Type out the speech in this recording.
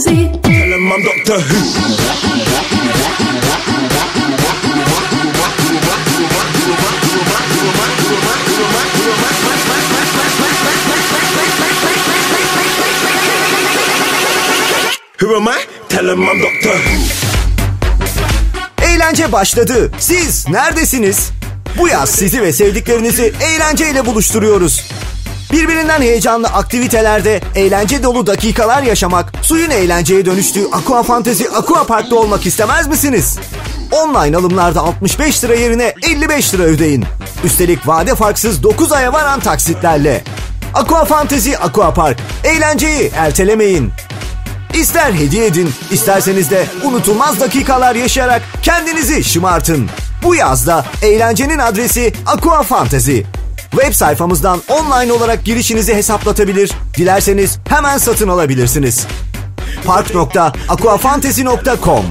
Fantasy. Tell 'em I'm Doctor Who. Who am I? Tell 'em I'm Doctor Who. Eğlence başladı. Siz neredesiniz? Bu yaz sizi ve sevdiklerinizi eğlenceyle buluşturuyoruz. Birbirinden heyecanlı aktivitelerde eğlence dolu dakikalar yaşamak, suyun eğlenceye dönüştüğü Aqua Fantasy Aqua Park'ta olmak istemez misiniz? Online alımlarda 65 lira yerine 55 lira ödeyin. Üstelik vade farksız 9 aya varan taksitlerle. Aqua Fantasy Aqua Park. Eğlenceyi ertelemeyin. İster hediye edin, isterseniz de unutulmaz dakikalar yaşayarak kendinizi şımartın. Bu yazda eğlencenin adresi Aqua Fantasy. Web sayfamızdan online olarak girişinizi hesaplatabilir, dilerseniz hemen satın alabilirsiniz. park.aquafantasy.com